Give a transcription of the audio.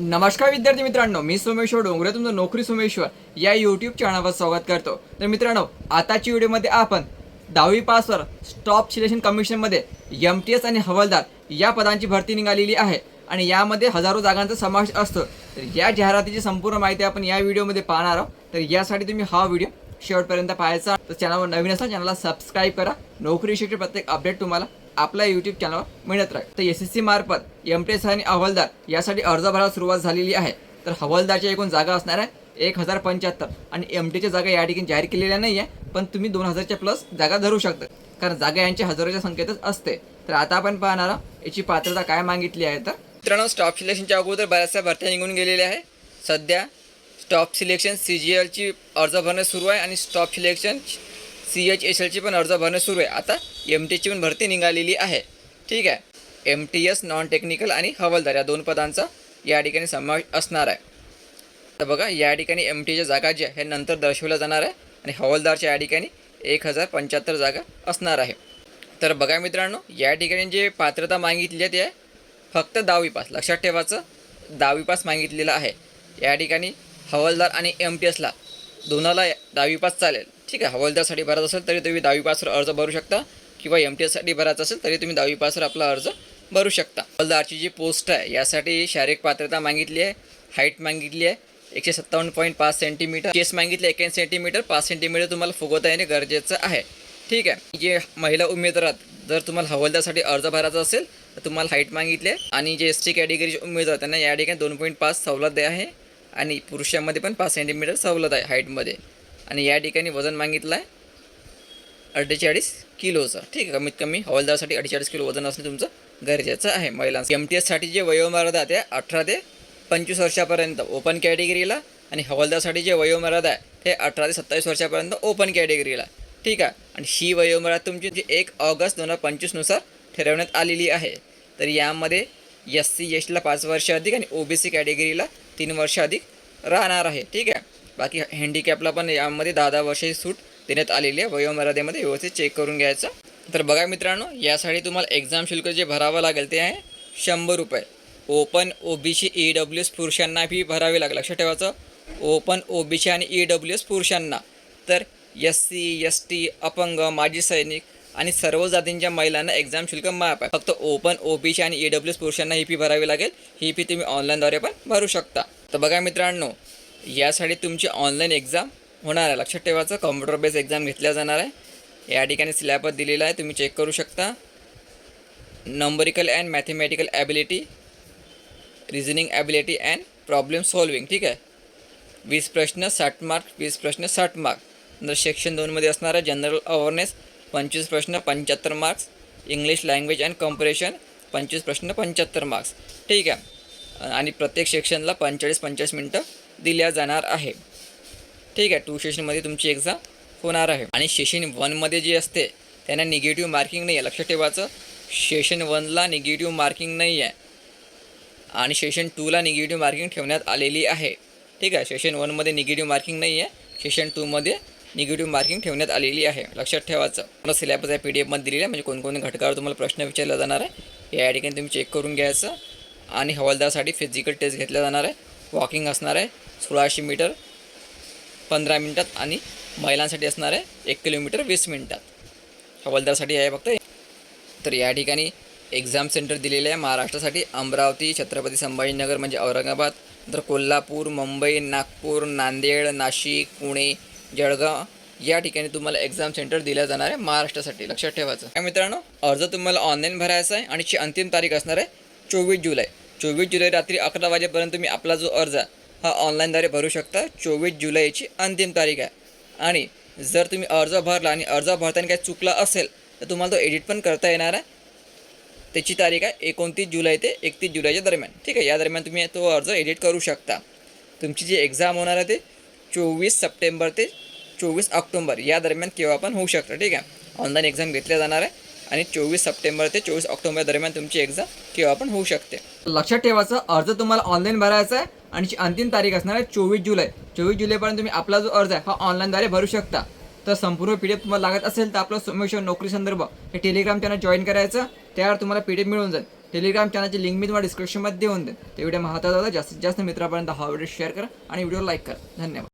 नमस्कार विद्यार्थी मित्रांनो मी सोमेश्वर डोंगरे तुमचं नोकरी सोमेश्वर या यूट्यूब चॅनलवर स्वागत करतो. तर मित्रांनो आताची व्हिडिओमध्ये आपण दहावी पासवर स्टॉप सिलेक्शन कमिशनमध्ये एम टी एस आणि हवालदार या पदांची भरती निघालेली आहे आणि यामध्ये हजारो जागांचा समावेश असतो. तर या जाहिरातीची संपूर्ण माहिती आपण या व्हिडिओमध्ये पाहणार आहोत. तर यासाठी तुम्ही हा व्हिडिओ शेवटपर्यंत पाहायचा. तर चॅनलवर नवीन असा चॅनलला सबस्क्राईब करा. नोकरी विषयीचे प्रत्येक अपडेट तुम्हाला आपल्या यूट्यूब चॅनलवर मिळत राहील. तर एस एस सी मार्फत एम टी एस आणि हवालदार यासाठी अर्ज भरायला सुरुवात झालेली आहे. तर हवालदारच्या एकूण जागा असणार आहे एक हजार पंच्याहत्तर आणि एम टीच्या जागा या ठिकाणी जाहीर केलेल्या नाही आहे पण तुम्ही दोन हजारच्या प्लस जागा धरू शकता. कारण जागा यांच्या हजारोच्या संख्येतच असते. तर आता आपण पाहणार आहोत याची पात्रता काय मागितली आहे तर. मित्रांनो स्टॉप सिलेक्शनच्या अगोदर बऱ्याचशा भरत्या निघून गेलेल्या आहे. सध्या स्टॉप सिलेक्शन सी जी एलची अर्ज भरणे सुरू आहे आणि staff selection C H S एलची पण अर्ज भरणं सुरू आहे. आता एम टीची पण भरती निघालेली आहे. ठीक आहे. M T S non technical आणि हवालदार या दोन पदांचा या ठिकाणी समावेश असणार आहे. तर बघा या ठिकाणी एम टीच्या जागा ज्या हे नंतर दर्शवल्या जाणार आहे आणि हवालदारच्या या ठिकाणी एक हजार पंच्याहत्तर जागा असणार आहे. तर बघा मित्रांनो या ठिकाणी जे पात्रता मागितली आहे ते आहे फक्त दहावी पास. लक्षात ठेवायचं दहावी पास मागितलेलं आहे. या ठिकाणी हवालदार आणि एम टी एसला दोनाला दहावी पास चालेल. ठीक आहे हवालदारसाठी भरायचं असेल तरी तुम्ही दहावी पासवर अर्ज भरू शकता. किंवा एम टी एससाठी भरायचं असेल तरी तुम्ही दहावी पासवर आपला अर्ज भरू शकता. हवालदारची जी पोस्ट आहे यासाठी शारीरिक पात्रता मागितली आहे हाईट मागितली आहे एकशे सत्तावन्न पॉईंट पाच सेंटीमीटर केस मागितले एक्याऐंशी सेंटीमीटर पाच सेंटीमीटर तुम्हाला फुगवता येणे गरजेचं आहे. ठीक आहे जे महिला उमेदवारात जर तुम्हाला हवालदारसाठी अर्ज भरायचा असेल तर तुम्हाला हाईट मागितली आहे. आणि जे एस टी कॅटेगरीचे उमेदवार त्यांना या ठिकाणी दोन पॉईंट पाच सवलत आहे. आणि पुरुषांमध्ये पण पाच सेंटीमीटर सवलत आहे हाईटमध्ये आणि या ठिकाणी वजन मागितलं आहे अठ्ठेचाळीस किलोचं. ठीक आहे कमीत कमी हवालदारसाठी अठ्ठेचाळीस किलो वजन असणे तुमचं गरजेचं आहे महिलांचं एम टी एससाठी जे वयोमर्यादा आहे ते अठरा ते पंचवीस वर्षापर्यंत ओपन कॅटेगरीला आणि हवालदारसाठी जे वयोमर्यादा आहे ते अठरा ते सत्तावीस वर्षापर्यंत ओपन कॅटेगरीला ठीक आहे आणि ही वयोमर्यादा तुमची जी एक ऑगस्ट दोन हजार पंचवीसनुसार ठरवण्यात आलेली आहे. तर यामध्ये एस सी एस टीला पाच वर्ष अधिक आणि ओ बी सी कॅटेगरीला तीन वर्ष अधिक राहणार आहे. ठीक आहे बाकी हँडिकॅपला पण यामध्ये दहा दहा वर्षाची सूट देण्यात आलेली आहे. वयोमर्यादेमध्ये व्यवस्थित चेक करून घ्यायचं. तर बघा मित्रांनो यासाठी तुम्हाला एक्झाम शुल्क जे भरावं लागेल ते आहे शंभर रुपये. Open O B C E W S पुरुषांना फी भरावी लागेल. लक्षात ठेवायचं. ओपन ओ बी सी आणि ई डब्ल्यू एस पुरुषांना. तर एस सी एस टी अपंग माजी सैनिक आणि सर्व जातींच्या महिलांना एक्झाम शुल्क माफ आहे. फक्त ओपन ओ बी सी आणि ई डब्ल्यू एस पुरुषांना ही फी भरावी लागेल. ही फी तुम्ही ऑनलाईनद्वारे पण भरू शकता. तर बघा मित्रांनो यासाठी तुमची ऑनलाईन एक्झाम होणार आहे. लक्षात ठेवायचं कॉम्प्युटर बेस एक्झाम घेतल्या जाणार आहे. या ठिकाणी सिलॅबस दिलेला आहे तुम्ही चेक करू शकता. Numerical and mathematical ability reasoning ability and problem solving ठीक आहे? वीस प्रश्न साठ मार्क वीस प्रश्न साठ मार्क नंतर सेक्शन दोनमध्ये असणार आहे जनरल अवेअरनेस पंचवीस प्रश्न पंच्याहत्तर marks English language and comprehension पंचवीस प्रश्न पंच्याहत्तर मार्क्स ठीक आहे? आणि प्रत्येक सेक्शनला पंचेचाळीस पंचेचाळीस मिनटं दिल्या जाणार आहे. ठीक आहे टू सेशनमध्ये तुमची एक्झाम होणार आहे. आणि सेशन वनमध्ये जे असते त्यांना निगेटिव्ह मार्किंग नाही आहे लक्षात ठेवायचं सेशन वनला निगेटिव्ह मार्किंग नाही आहे आणि सेशन टूला निगेटिव्ह मार्किंग ठेवण्यात आलेली आहे. ठीक आहे सेशन वनमध्ये निगेटिव्ह मार्किंग नाही आहे सेशन टूमध्ये निगेटिव्ह मार्किंग ठेवण्यात आलेली आहे. लक्षात ठेवायचं मला सिलेबस आहे पी डी एफमध्ये दिलेला आहे. म्हणजे कोणकोणत्या घटकावर तुम्हाला प्रश्न विचारला जाणार आहे या ठिकाणी तुम्ही चेक करून घ्यायचं आणि हवालदारसाठी फिजिकल टेस्ट घेतला जाणार आहे. वॉकिंग असणार आहे. सोळाशे मीटर पंधरा मिनटात आणि महिलांसाठी असणार आहे एक किलोमीटर वीस मिनटात. हवालदारसाठी आहे फक्त. तर या ठिकाणी एक्झाम सेंटर दिलेले आहे महाराष्ट्रासाठी. अमरावती छत्रपती संभाजीनगर म्हणजे औरंगाबाद नंतर कोल्हापूर मुंबई नागपूर नांदेड नाशिक पुणे जळगाव या ठिकाणी तुम्हाला एक्झाम सेंटर दिलं जाणार आहे महाराष्ट्रासाठी. लक्षात ठेवायचं. काय मित्रांनो अर्ज तुम्हाला ऑनलाईन भरायचा आहे आणि ची अंतिम तारीख असणार आहे चोवीस जुलै. चोवीस जुलै रात्री अकरा वाजेपर्यंत तुम्ही आपला जो अर्ज आहे हा ऑनलाईनद्वारे भरू शकता. चोवीस जुलैची अंतिम तारीख आहे. आणि जर तुम्ही अर्ज भरला आणि अर्ज भरताना काही चुकला असेल तर तुम्हाला तो एडिट पण करता येणार आहे. त्याची तारीख आहे एकोणतीस जुलै ते एकतीस जुलैच्या दरम्यान. ठीक आहे या दरम्यान तुम्ही तो अर्ज एडिट करू शकता. तुमची जी एक्झाम होणार आहे ते चोवीस सप्टेंबर ते चोवीस ऑक्टोंबर. या दरम्यान केव्हा पण होऊ शकतं. ठीक आहे ऑनलाईन एक्झाम घेतल्या जाणार आहे आणि चोवीस सप्टेंबर ते चोवीस ऑक्टोबर दरम्यान तुमची एक्झाम केव्हा पण होऊ शकते. लक्षात ठेवायचं अर्ज तुम्हाला ऑनलाईन भरायचा आहे. आणि अंतिम तारीख असणार आहे चोवीस जुलै. चोवीस जुलैपर्यंत तुम्ही आपला जो अर्ज आहे हा ऑनलाईनद्वारे भरू शकता. तर संपूर्ण पी डी एफ तुम्हाला लागत असेल तर आपलं सोमेश्वर नोकरी संदर्भ हे टेलिग्राम चॅनल जॉईन करायचं. त्यावर तुम्हाला पी डी एफ मिळून जाईल. टेलिग्राम चॅनलची लिंक मी तुम्हाला डिस्क्रिप्शनमध्ये देऊन देईन. ते व्हिडिओ महत्त्वाचा होता. जास्तीत जास्त मित्रापर्यंत हा व्हिडिओ शेअर करा आणि व्हिडिओ लाईक करा. धन्यवाद.